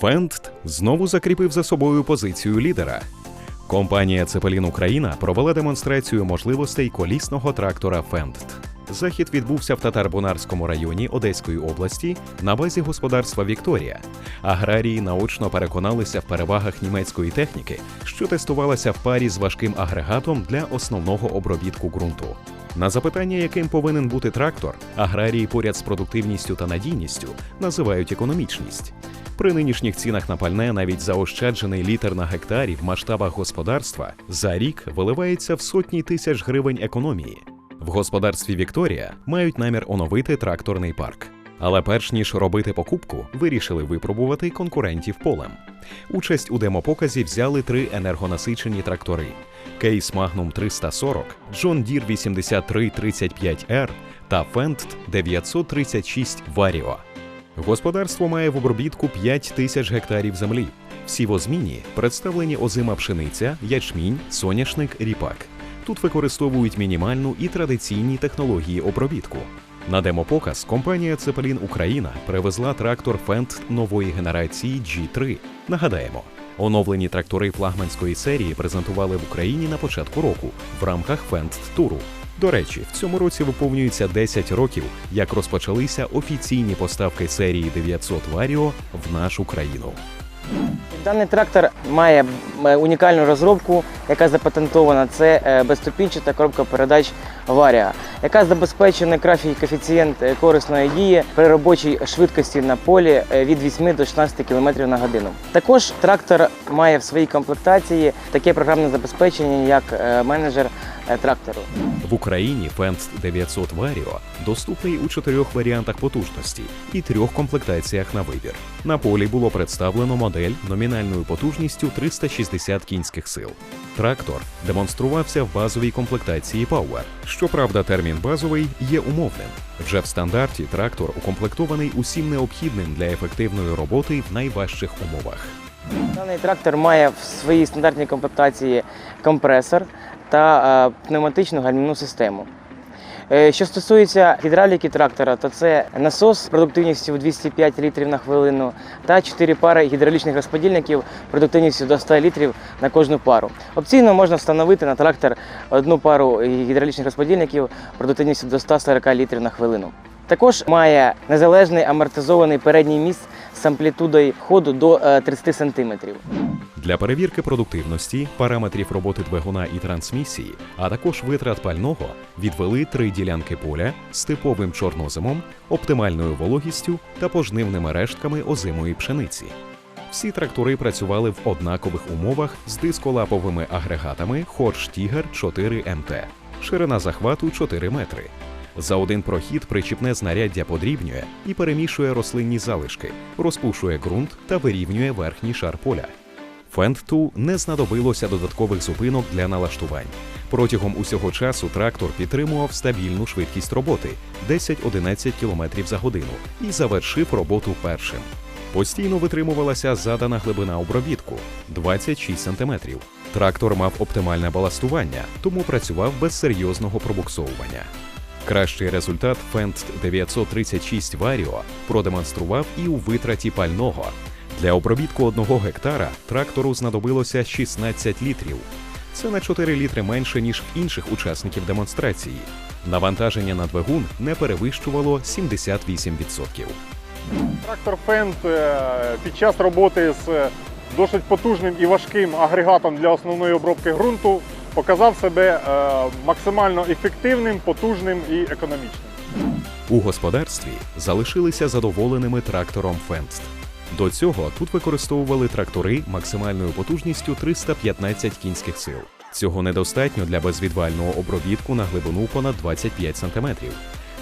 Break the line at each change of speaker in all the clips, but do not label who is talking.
Фенд знову закріпив за собою позицію лідера. Компанія Цепелін Україна провела демонстрацію можливостей колісного трактора Фенд. Захід відбувся в Татарбунарському районі Одеської області на базі господарства Вікторія. Аграрії наочно переконалися в перевагах німецької техніки, що тестувалася в парі з важким агрегатом для основного обробітку ґрунту. На запитання, яким повинен бути трактор, аграрії поряд з продуктивністю та надійністю називають економічність. При нинішніх цінах на пальне навіть заощаджений літр на гектарі в масштабах господарства за рік виливається в сотні тисяч гривень економії. В господарстві Вікторія мають намір оновити тракторний парк. Але перш ніж робити покупку, вирішили випробувати конкурентів полем. Участь у демопоказі взяли три енергонасичені трактори: Кейс Magnum 340, John Deere 8335R та Fendt 936 Vario. Господарство має в обробітку 5 тисяч гектарів землі. В озміні представлені озима пшениця, ячмінь, соняшник, ріпак. Тут використовують мінімальну і традиційні технології обробітку. На демопоказ компанія Цепелін Україна привезла трактор Фенд нової генерації G3. Нагадаємо, оновлені трактори флагманської серії презентували в Україні на початку року в рамках Фенд Туру. До речі, в цьому році виповнюється 10 років, як розпочалися офіційні поставки серії 900 Vario в нашу країну.
Даний трактор має унікальну розробку, яка запатентована. Це е, безступінчата коробка передач Варія, яка забезпечує найкращий коефіцієнт е, корисної дії при робочій швидкості на полі е, від 8 до 16 км на годину. Також трактор має в своїй комплектації таке програмне забезпечення, як менеджер трактору.
В Україні Fendt 900 Vario доступний у чотирьох варіантах потужності і трьох комплектаціях на вибір. На полі було представлено модель номінальною потужністю 360 кінських сил. Трактор демонструвався в базовій комплектації Power. Щоправда, термін базовий є умовним. Вже в стандарті трактор укомплектований усім необхідним для ефективної роботи в найважчих умовах.
Даний трактор має в своїй стандартній комплектації компресор та е, пневматичну гальмівну систему. Е, Що стосується гідравліки трактора, то це насос продуктивністю 205 літрів на хвилину та 4 пари гідравлічних розподільників продуктивністю до 100 літрів на кожну пару. Опційно можна встановити на трактор одну пару гідравлічних розподільників продуктивністю до 140 літрів на хвилину. Також має незалежний амортизований передній міст з амплітудою ходу до е, 30 см.
Для перевірки продуктивності, параметрів роботи двигуна і трансмісії, а також витрат пального, відвели три ділянки поля з типовим чорнозимом, оптимальною вологістю та пожнивними рештками озимої пшениці. Всі трактори працювали в однакових умовах з дисколаповими агрегатами Хорш Тігер 4 МТ, ширина захвату 4 метри. За один прохід причіпне знаряддя подрібнює і перемішує рослинні залишки, розпушує ґрунт та вирівнює верхній шар поля. Фендту не знадобилося додаткових зупинок для налаштувань. Протягом усього часу трактор підтримував стабільну швидкість роботи 10-11 км за годину і завершив роботу першим. Постійно витримувалася задана глибина обробітку 26 см. Трактор мав оптимальне баластування, тому працював без серйозного пробуксовування. Кращий результат Fendt 936 Vario продемонстрував і у витраті пального. Для обробітку одного гектара трактору знадобилося 16 літрів. Це на 4 літри менше, ніж в інших учасників демонстрації. Навантаження на двигун не перевищувало 78%.
Трактор Фенд е, під час роботи з досить потужним і важким агрегатом для основної обробки ґрунту показав себе е, максимально ефективним, потужним і економічним.
У господарстві залишилися задоволеними трактором Фенст. До цього тут використовували трактори максимальною потужністю 315 кінських сил. Цього недостатньо для безвідвального обробітку на глибину понад 25 см.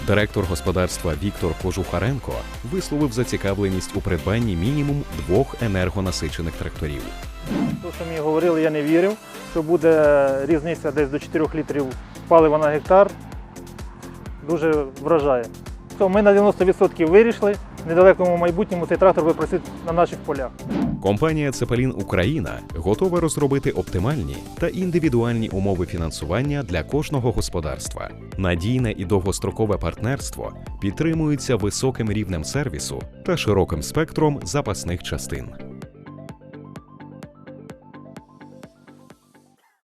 Директор господарства Віктор Кожухаренко висловив зацікавленість у придбанні мінімум двох енергонасичених тракторів.
То, що мені говорили, я не вірив, що буде різниця десь до 4 літрів палива на гектар. Дуже вражає. То ми на 90% вирішили. В недалекому майбутньому цей трактор випросить на наших полях.
Компанія Цепелін Україна готова розробити оптимальні та індивідуальні умови фінансування для кожного господарства. Надійне і довгострокове партнерство підтримується високим рівнем сервісу та широким спектром запасних частин.